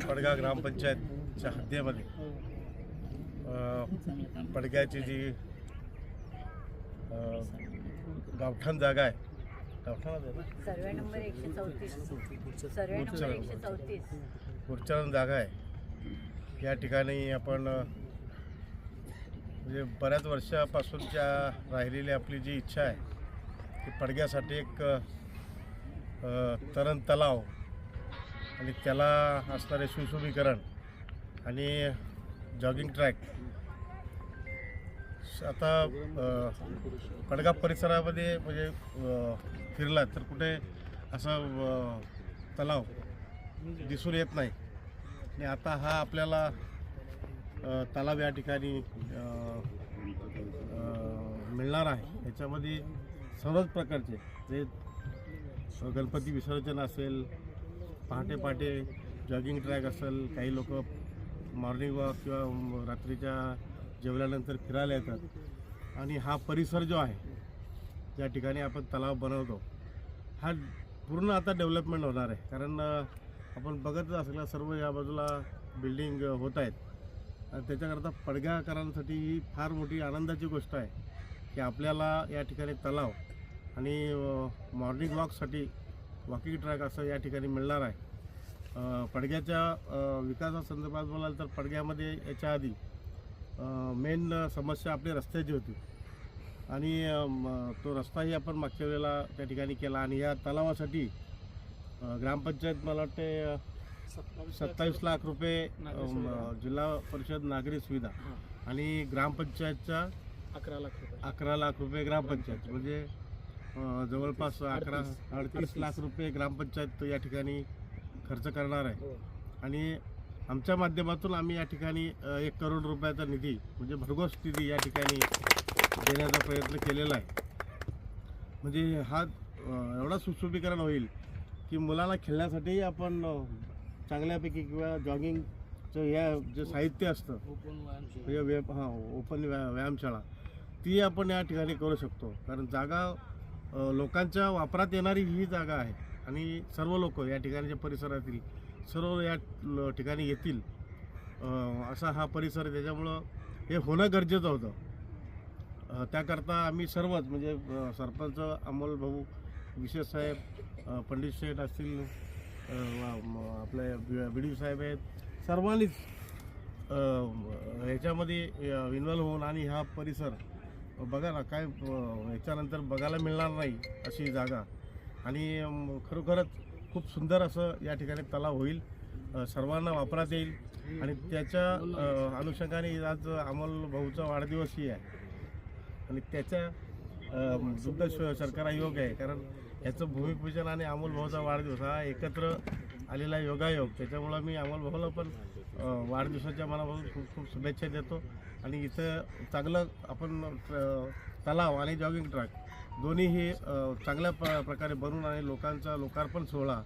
पडगा ग्रामपंचायतच्या हद्दीमध्ये पडग्याची जी गावठाण जागा आहे. उच्चारण जागा आहे. या ठिकाणी आपण म्हणजे बऱ्याच वर्षापासूनच्या राहिलेली आपली जी इच्छा आहे की पडग्यासाठी एक तरण तलाव आणि त्याला असणारे सुशोभीकरण आणि जॉगिंग ट्रॅक. आता कडगाव परिसरामध्ये म्हणजे फिरला फिरलात तर कुठे असं तलाव दिसून येत नाही. आणि आता हा आपल्याला तलाव या ठिकाणी मिळणार आहे. याच्यामध्ये सर्वच प्रकारचे जे गणपती विसर्जन असेल पहाटे पहाटे जॉगिंग ट्रॅक असेल काही लोक मॉर्निंग वॉक किंवा रात्रीच्या जेवल्यानंतर फिरायला येतात. आणि हा परिसर जो आहे ज्या ठिकाणी आपण तलाव बनवतो हा पूर्ण आता डेव्हलपमेंट होणार आहे. कारण आपण बघतच असलेला सर्व या बाजूला बिल्डिंग होत आहेत. आणि त्याच्याकरता पडगाकरांसाठी ही फार मोठी आनंदाची गोष्ट आहे की आपल्याला या ठिकाणी तलाव आणि मॉर्निंग वॉकसाठी वॉकिंग ट्रॅक असं या ठिकाणी मिळणार आहे. पडग्याच्या विकासासंदर्भात बोलाल तर पडग्यामध्ये याच्या आधी मेन समस्या आपली रस्त्याची होती. आणि तो रस्ताही आपण मागच्या वेळेला त्या ठिकाणी केला आणि या तलावासाठी ग्रामपंचायत मला वाटते सत्तावीस लाख रुपये जिल्हा परिषद नागरी सुविधा. आणि ग्रामपंचायतच्या अकरा लाख रुपये. अकरा लाख रुपये ग्रामपंचायत. म्हणजे जवळपास अकरा अडतीस. लाख रुपये ग्रामपंचायत या ठिकाणी खर्च करणार आहे. हो. आणि आमच्या माध्यमातून आम्ही या ठिकाणी एक करोड रुपयाचा निधी म्हणजे भरघोस निधी या ठिकाणी देण्याचा प्रयत्न केलेला आहे. म्हणजे हा एवढा सुशोभीकरण होईल की मुलांना खेळण्यासाठीही आपण चांगल्यापैकी किंवा जॉगिंगचं या जे साहित्य असतं म्हणजे व्या हां ओपन व्या व्यायामशाळा ती आपण या ठिकाणी करू शकतो. कारण जागा लोकांच्या वापरात येणारी ही जागा आहे. आणि सर्व लोक या ठिकाणच्या परिसरातील सर्व या ठिकाणी येतील असा हा परिसर त्याच्यामुळं हे होणं गरजेचं होतं. त्याकरता आम्ही सर्वच म्हणजे सरपंच अमोल भाऊ विशेष साहेब पंडित शेठ असतील आपले बी म- साहेब आहेत. सर्वांनीच ह्याच्यामध्ये इन्व्हॉल्व होऊन आणि हा परिसर बघा ना काय ह्याच्यानंतर याच्यानंतर बघायला मिळणार नाही अशी जागा. आणि खरोखरच खूप सुंदर असं या ठिकाणी तलाव होईल. सर्वांना वापरात येईल. आणि त्याच्या अनुषंगाने आज अमोल भाऊचा वाढदिवसही आहे. आणि त्याच्या अ, दुग्ध श- सरकारा योग आहे. कारण याचं भूमिपूजन आणि अमोल भाऊचा वाढदिवस हा एकत्र आलेला योगायोग. त्याच्यामुळं मी अमोल भाऊला पण वाढदिवसाच्या मनापासून खूप खूप शुभेच्छा देतो. आणि इथं चांगलं आपण तलाव आणि जॉगिंग ट्रॅक दोन्हीही अ, चांगल्या प प्रकारे बनवून आणि लोकांचा लोकार्पण सोहळा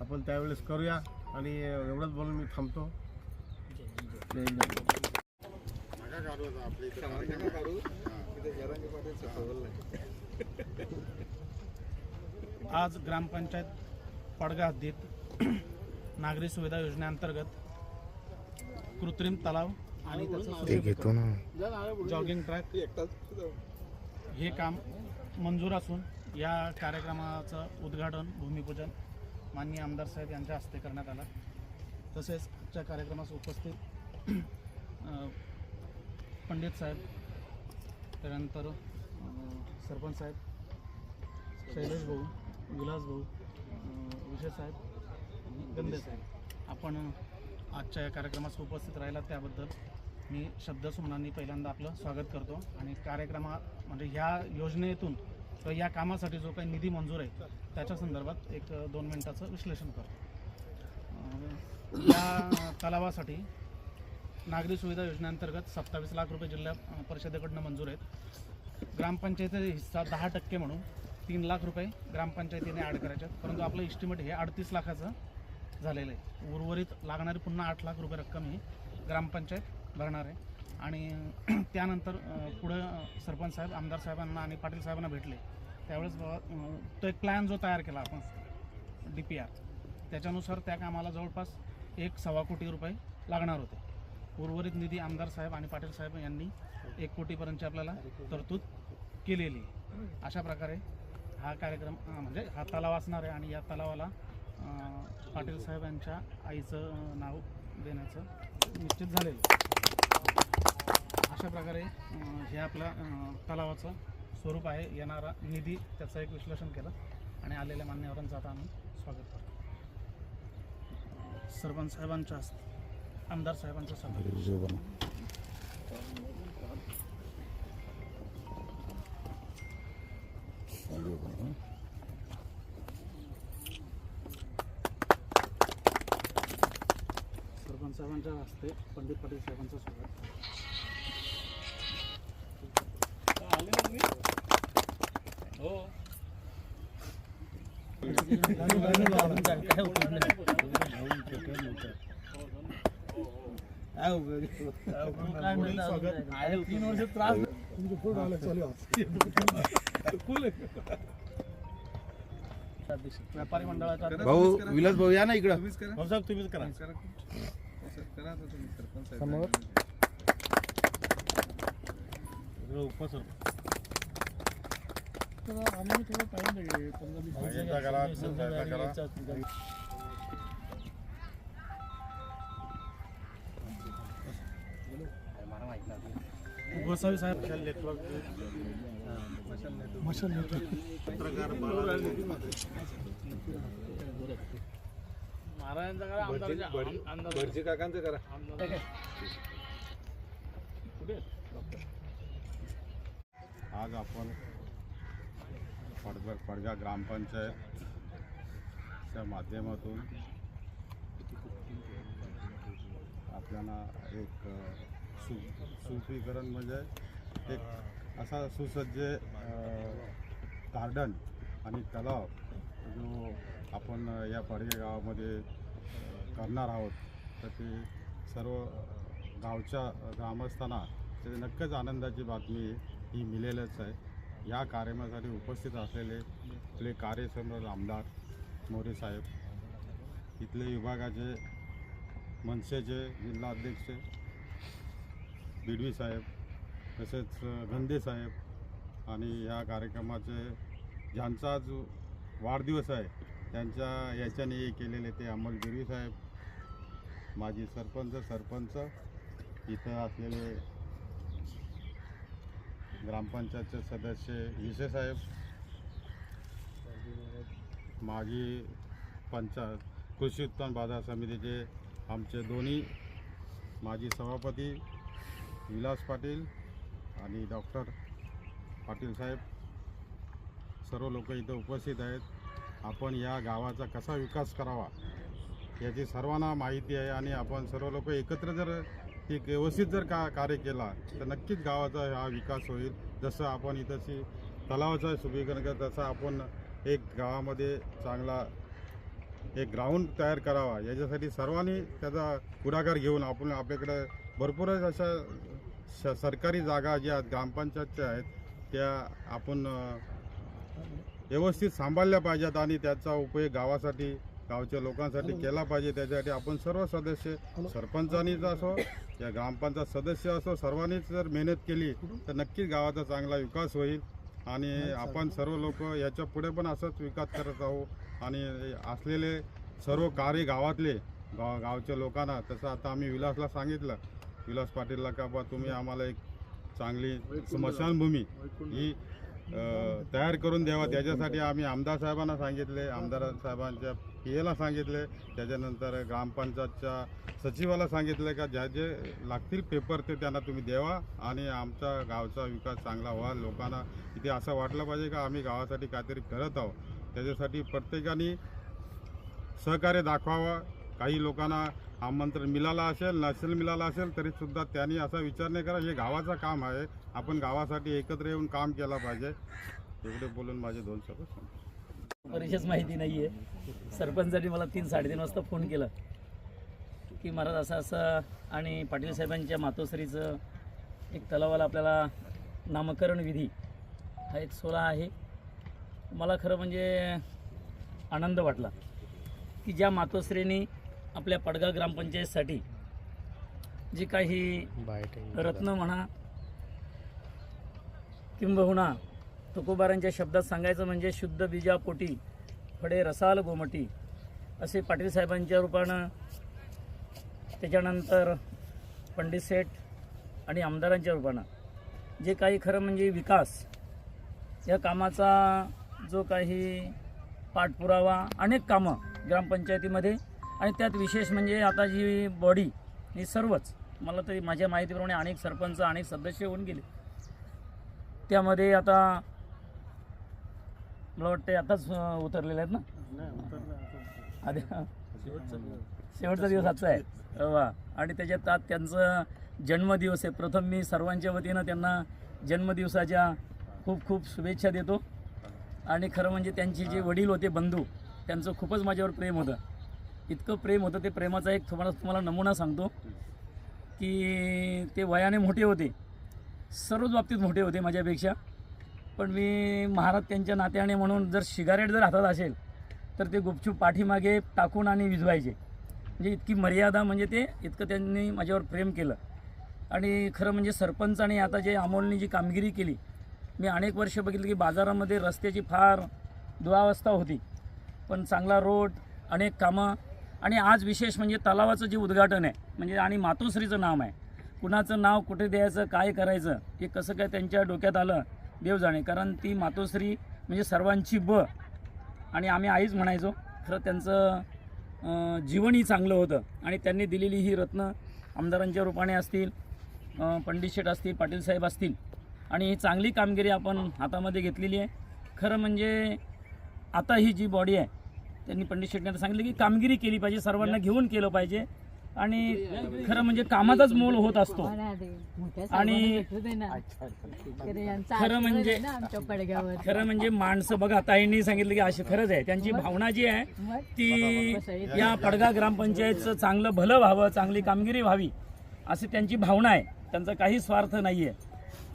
आपण त्यावेळेस करूया आणि एवढंच बोलून मी थांबतो जय हिंद. आज ग्रामपंचायत पडगा हद्दीत नागरी सुविधा योजनेअंतर्गत कृत्रिम तलाव आणि त्याचं जॉगिंग ट्रॅक हे काम मंजूर असून या कार्यक्रमाचं उद्घाटन भूमिपूजन माननीय आमदार साहेब यांच्या हस्ते करण्यात आलं. तसेच आजच्या कार्यक्रमास उपस्थित पंडित साहेब त्यानंतर सरपंच साहेब शैलेश भाऊ विलास भाऊ विजय साहेब आणि गंदे साहेब. आपण आजच्या या कार्यक्रमास उपस्थित राहिला त्याबद्दल मी शब्द सुमनांनी पहिल्यांदा आपलं स्वागत करतो. आणि कार्यक्रमा म्हणजे ह्या योजनेतून किंवा या कामासाठी जो काही निधी मंजूर आहे त्याच्या संदर्भात एक दोन मिनिटाचं विश्लेषण करतो. या तलावासाठी नागरी सुविधा योजनेअंतर्गत सत्तावीस लाख रुपये जिल्हा परिषदेकडनं मंजूर आहेत. ग्रामपंचायतीचा हिस्सा दहा टक्के म्हणून तीन लाख रुपये ग्रामपंचायतीने ॲड करायचे आहेत. परंतु आपलं इस्टिमेट हे अडतीस लाखाचं झालेलं आहे. उर्वरित लागणारी पुन्हा आठ लाख रुपये रक्कम ही ग्रामपंचायत भरणार आहे. आणि त्यानंतर पुढं सरपंच साहेब आमदार साहेबांना आणि पाटील साहेबांना भेटले. त्यावेळेस तो एक प्लॅन जो तयार केला आपण डी पी आर त्याच्यानुसार त्या कामाला जवळपास एक सव्वा कोटी रुपये लागणार होते. उर्वरित निधी आमदार साहेब आणि पाटील साहेब यांनी एक कोटीपर्यंतची आपल्याला तरतूद केलेली. अशा प्रकारे हा कार्यक्रम म्हणजे हा तलाव असणार आहे आणि या तलावाला पाटील साहेब यांच्या आईचं नाव देण्याचं निश्चित झालेलं आहे. अशा प्रकारे हे आपल्या तलावाचं स्वरूप आहे. येणारा निधी त्याचं एक विश्लेषण केलं आणि आलेल्या मान्यवरांचं आता आम्ही स्वागत करतो. सरपंच साहेबांच्या हस्ते आमदार साहेबांच्या स्वागत. सरपंच साहेबांच्या हस्ते पंडित पाटील साहेबांचं स्वागत. पुढील स्वागत तीन वर्ष त्रास व्यापारी मंडळाच्या भाऊ विलास भाऊ या ना इकडं भाऊसाहेब तुम्हीच करा समोर. इकडं उपसर आम्ही थोडं टाइम लागेल भाजपचा करा, करा. गोसावी साहेब. सोशल नेटवर्क पत्रकार बाळासाहेब भटजी काकांचं करा. आज आपण पडगर फडगा ग्रामपंचायतच्या माध्यमातून आपल्याला एक सु सुपीकरण म्हणजे एक असा सुसज्ज गार्डन आणि तलाव जो आपण या पडगे गावामध्ये करणार आहोत. तर ते सर्व गावच्या ग्रामस्थांना ते नक्कीच आनंदाची बातमी ही मिळेलच आहे. या कार्यक्रमासाठी उपस्थित असलेले आपले कार्यसम्राट आमदार मोरे साहेब इथले विभागाचे मनसेचे जिल्हाध्यक्ष बिडवी साहेब तसेच गंदे साहेब आणि या कार्यक्रमाचे ज्यांचा आज वाढदिवस आहे त्यांच्या याच्याने हे केलेले ते अमोल बिडवी साहेब माजी सरपंच सरपंच इथं असलेले ग्रामपंचायतचे सदस्य विसे साहेब मागी पंचायत कृषी उत्पन्न बाजार समितीचे आमचे दोन्ही माजी सभापती विलास पाटील आणि डॉक्टर पाटील साहेब सर्व लोक इथं उपस्थित आहेत. आपण या गावाचा कसा विकास करावा याची सर्वांना माहिती आहे आणि आपण सर्व लोक एकत्र जर एक व्यवस्थित जर का कार्य केला तर नक्कीच गावाचा हा विकास होईल. जसं आपण इथंशी तलावाचा सुपीकरण करत तसं आपण एक गावामध्ये चांगला एक ग्राउंड तयार करावा. याच्यासाठी सर्वांनी त्याचा पुढाकार घेऊन आपण आपल्याकडं भरपूरच अशा श सरकारी जागा ज्या ग्रामपंचायतच्या आहेत त्या आपण व्यवस्थित सांभाळल्या पाहिजेत आणि त्याचा उपयोग गावासाठी गावच्या लोकांसाठी केला पाहिजे त्याच्यासाठी आपण सर्व सदस्य सरपंचानीच असो या ग्रामपंचायत सदस्य असो सर्वांनीच जर मेहनत केली तर नक्कीच गावाचा चांगला विकास होईल. आणि आपण सर्व लोक याच्यापुढे पण असंच विकास करत राहू. आणि असलेले सर्व कार्य गावातले गाव गावच्या लोकांना तसं आता आम्ही विलासला सांगितलं. विलास पाटीलला का बा तुम्ही आम्हाला एक चांगली स्मशानभूमी ही तयार करून द्यावा. त्याच्यासाठी आम्ही आमदार साहेबांना सांगितले आमदार साहेबांच्या पी एला सांगितले त्याच्यानंतर ग्रामपंचायतच्या सचिवाला सांगितलं का ज्या जे लागतील पेपर ते त्यांना तुम्ही द्यावा आणि आमचा गावचा विकास चांगला व्हा. लोकांना इथे असं वाटलं पाहिजे का आम्ही गावासाठी काहीतरी करत आहोत. त्याच्यासाठी प्रत्येकाने सहकार्य दाखवावं. काही लोकांना आमंत्रण मिळालं असेल नसेल मिळालं असेल तरीसुद्धा त्यांनी असा विचार नाही करा. हे गावाचं काम आहे. आपण गावासाठी एकत्र येऊन काम केलं पाहिजे. एवढे बोलून माझे दोन शब्द. परिचयच माहिती नाही आहे सरपंचांनी मला तीन साडेतीन वाजता फोन केला. की महाराज असं असं आणि पाटील साहेबांच्या मातोश्रीचं एक तलावाला आपल्याला नामकरण विधी हा एक सोहळा आहे. मला खरं म्हणजे आनंद वाटला की ज्या मातोश्रीनी आपल्या पडगा ग्रामपंचायतसाठी जी काही रत्न म्हणा किंबहुना तुकोबारांच्या शब्दात सांगायचं म्हणजे शुद्ध बीजापोटी फडे रसाल गोमटी असे पाटील साहेबांच्या रूपानं. त्याच्यानंतर पंडित सेठ आणि आमदारांच्या रूपानं. जे काही खरं म्हणजे विकास या कामाचा जो काही पाठपुरावा अनेक कामं ग्रामपंचायतीमध्ये आणि त्यात विशेष म्हणजे आता जी बॉडी ही सर्वच मला तरी माझ्या माहितीप्रमाणे अनेक सरपंच अनेक सदस्य होऊन गेले. त्यामध्ये आता मला वाटते आताच उतरलेले आहेत ना. आधी शेवटचं शेवटचा दिवस आजचा आहे. वा आणि त्याच्यात आज त्यांचं जन्मदिवस आहे. प्रथम मी सर्वांच्या वतीनं त्यांना जन्मदिवसाच्या खूप खूप शुभेच्छा देतो. आणि खरं म्हणजे त्यांचे जे वडील होते बंधू त्यांचं खूपच माझ्यावर प्रेम होतं. इतकं प्रेम होतं ते प्रेमाचा एक तुम्हाला तुम्हाला नमुना सांगतो की ते वयाने मोठे होते. सर्वच बाबतीत मोठे होते माझ्यापेक्षा. पण मी महाराज त्यांच्या नात्याने म्हणून जर सिगारेट जर हातात असेल तर ते गुपचूप पाठीमागे टाकून आणि विझवायचे. म्हणजे इतकी मर्यादा म्हणजे ते इतकं त्यांनी माझ्यावर प्रेम केलं. आणि खरं म्हणजे सरपंचाने आता जे अमोलनी जी कामगिरी केली मी अनेक वर्ष बघितलं की बाजारामध्ये रस्त्याची फार दुरावस्था होती. पण चांगला रोड अनेक कामं आणि आज विशेष म्हणजे तलावाचं जे उद्घाटन आहे म्हणजे आणि मातोश्रीचं नाव आहे कुणाचं नाव कुठे द्यायचं काय करायचं हे कसं काय त्यांच्या डोक्यात आलं देव जाणे. कारण ती मातोश्री म्हणजे सर्वांची ब. आणि आम्ही आईच म्हणायचो खरं त्यांचं जीवनही चांगलं होतं. आणि त्यांनी दिलेली ही रत्न आमदारांच्या रूपाने असतील पंडित शेठ असतील पाटील साहेब असतील. आणि ही चांगली कामगिरी आपण हातामध्ये घेतलेली आहे. खरं म्हणजे आता ही जी बॉडी आहे त्यांनी पंडित आता सांगितलं की कामगिरी केली पाहिजे सर्वांना घेऊन केलं पाहिजे. आणि खरं म्हणजे कामाचाच मोल होत असतो. आणि खरं म्हणजे खरं म्हणजे माणसं बघा ताईंनी सांगितलं की अशी खरंच आहे. त्यांची भावना जी आहे ती या पडगा ग्रामपंचायतचं चांगलं भलं व्हावं चांगली कामगिरी व्हावी अशी त्यांची भावना आहे. त्यांचा काही स्वार्थ नाही आहे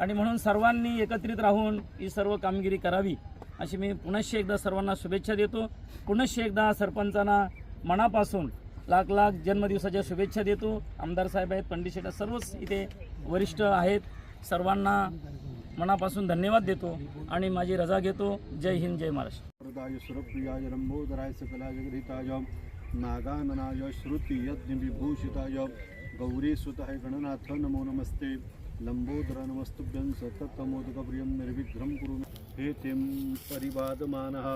आणि म्हणून सर्वांनी एकत्रित राहून ही सर्व कामगिरी करावी अशी मी पुनश्च एकदा सर्वांना शुभेच्छा देतो. पुनश्च एकदा सरपंचांना मनापासून लाख लाख जन्मदिवसाच्या शुभेच्छा देतो. आमदार साहेब आहेत पंडित शेटा सर्वच इथे वरिष्ठ आहेत. सर्वांना मनापासून धन्यवाद देतो आणि माझी रजा घेतो. जय हिंद जय महाराष्ट्र. सुरप्रियाय लंबोदराय सकलाय जगदिताय नागाननाय श्रुती यज्ञविभूषिताय गौरीसुताय गणनाथ नमो नमस्ते. लंबोदर नमस्तुभ्यं सततमोदकप्रियं निर्विघ्नं कुरु हे तिं परिवादमानः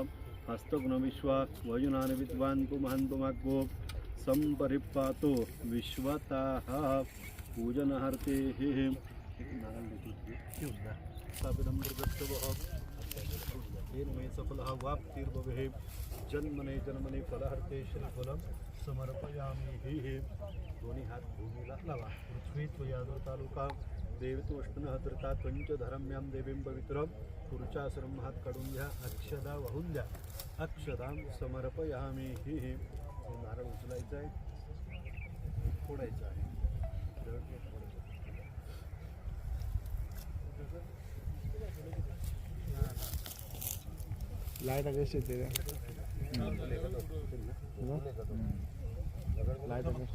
हस्तगुणविश्वा वयुनान विद्वान् पुमहन् पुमाग्भो सम्परिपातो विश्वताः पूजनहर्ते हे हे। मे सफलः वाप्तिर्भवे। जन्मने जन्मने फलहर्ते श्रीफलं समर्पयामि हि हे। दोन्ही हात भूमीला लावा पृथ्वी त्वया तालुका। देवतोष्णः धृता पंचधरम्यां देवीं पवित्रं पुरुषाश्रम हात काढून घ्या अक्षदा वाहून द्या अक्षदां समर्पयामि हि हे। हे नारळ उचलायचा आहे. फोडायचा आहे. लाईट कशी येते लाईट लाईट कशी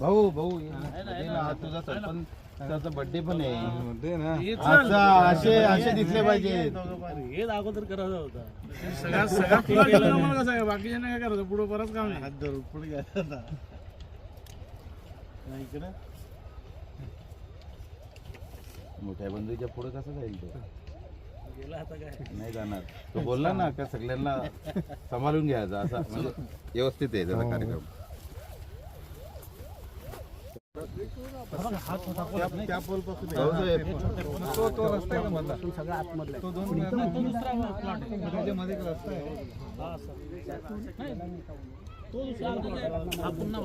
भाऊ भाऊ तुझा सरपंच त्याचा बर्थडे पण आहे. दे ना. अच्छा असे असे दिसले पाहिजे हेच अगोदर करायचं होतं. सगळ्या सगळ्या तुला केलं आम्हाला कसं आहे? बाकीच्यांना काय करायचं? पुढे बरंच काम आहे. हात धरून पुढे इकडं. मोठ्या बंधूच्या पुढे कसं जाईल तो? गेला आता काय? नाही जाणार. तो बोलला ना का सगळ्यांना सांभाळून घ्यायचा असा म्हणजे व्यवस्थित आहे त्याचा कार्यक्रम त्या- त्या पोलपासून भाऊसाहेब, तो तो रस्ता आहे ना मधला तो दोन एक रस्ता आहे तो दुसरा हा पुन्हा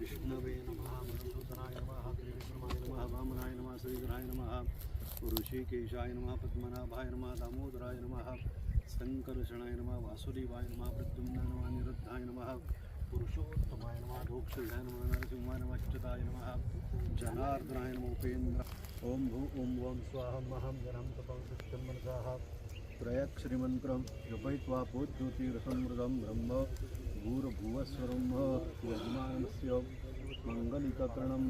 विष्णवे नमः मधुसूदनाय नमः त्रिविक्रमाय नमः वामनाय नमः श्रीधराय नमः ऋषिकेशाय नमः पद्मनाभाय नमः दामोदराय नमः शङ्करशणाय नमः वासुदेवाय नमः प्रद्युम्नाय नमः निरुद्धाय नमः। पुरुषोत्तमाय नमः धोक्षजाय नमः नरसिंहाय नमः अच्युताय नमः जनार्दनाय नमोपेन्द्र ॐ भू ॐ वं स्वाहमहं जनं तपं सत्यं मनसाः। श्रीमन्त्रं जपयित्वा पोज्योतिरसमृतं ब्रह्म भूर्भुवस्वरं यजमानस्य मङ्गलिककरणं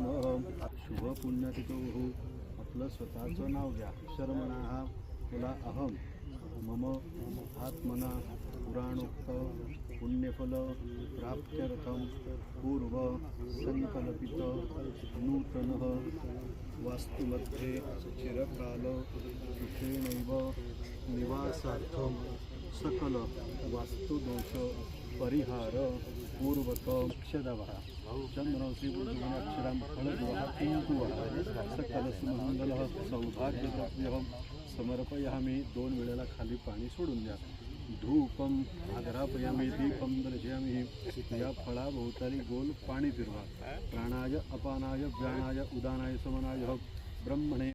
शुभपुण्यतितोः आपलं स्वतःचं नाव घ्या शर्मणा तुला अहम मम आत्मना पुराणोक्त पुण्यफल प्राप्त्यर्थं पूर्व संकल्पित नूतन वास्तुमध्ये चिरकाल सुखेनैव निवासार्थं सकल वास्तुदोष परिहार पूर्वक अक्षदवः चंद्र फलद्वः कुङ्कुवः सकल सुमङ्गलः समर्पयामी। दोन वेळेला खाली पाणी सोडून द्या। धूपम आग्रापयामी दीपम दर्शयामी या फळाभोवताली गोल पाणी फिरवा प्राणाय अपानाय व्यानाय उदानाय समनाय ब्रह्मणे।